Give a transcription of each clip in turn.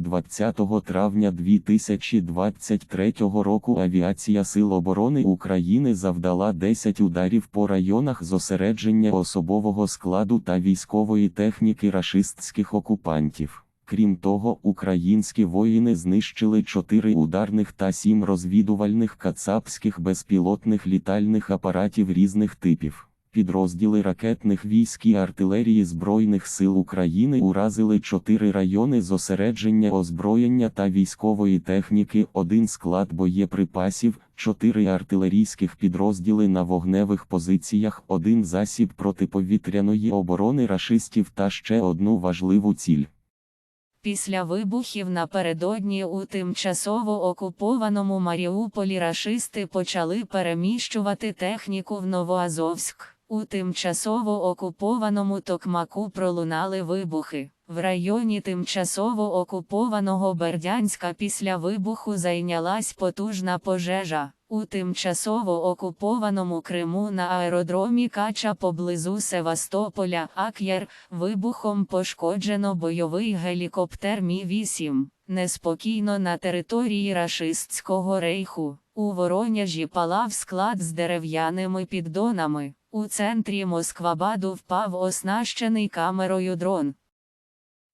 20 травня 2023 року Авіація Сил оборони України завдала 10 ударів по районах зосередження особового складу та військової техніки рашистських окупантів. Крім того, українські воїни знищили 4 ударних та 7 розвідувальних кацапських безпілотних літальних апаратів різних типів. Підрозділи ракетних військ і артилерії Збройних сил України уразили 4 райони зосередження озброєння та військової техніки, один склад боєприпасів, 4 артилерійських підрозділи на вогневих позиціях, один засіб протиповітряної оборони рашистів та ще одну важливу ціль. Після вибухів напередодні у тимчасово окупованому Маріуполі рашисти почали переміщувати техніку в Новоазовськ. У тимчасово окупованому Токмаку пролунали вибухи. В районі тимчасово окупованого Бердянська після вибуху зайнялась потужна пожежа. У тимчасово окупованому Криму на аеродромі Кача поблизу Севастополя Ак'єр вибухом пошкоджено бойовий гелікоптер Мі-8. Неспокійно на території рашистського рейху. У Воронежі палав склад з дерев'яними піддонами. У центрі Москвабаду впав оснащений камерою дрон.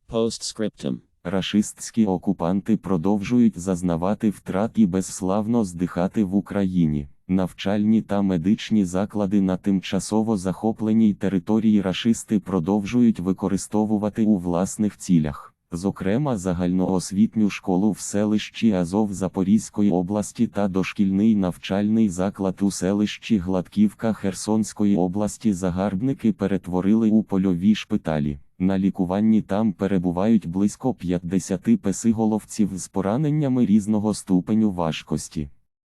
Postscriptum. Рашистські окупанти продовжують зазнавати втрат і безславно здихати в Україні. Навчальні та медичні заклади на тимчасово захопленій території рашисти продовжують використовувати у власних цілях. Зокрема, загальноосвітню школу в селищі Азов Запорізької області та дошкільний навчальний заклад у селищі Гладківка Херсонської області загарбники перетворили у польові шпиталі. На лікуванні там перебувають близько 50 песиголовців з пораненнями різного ступеню важкості.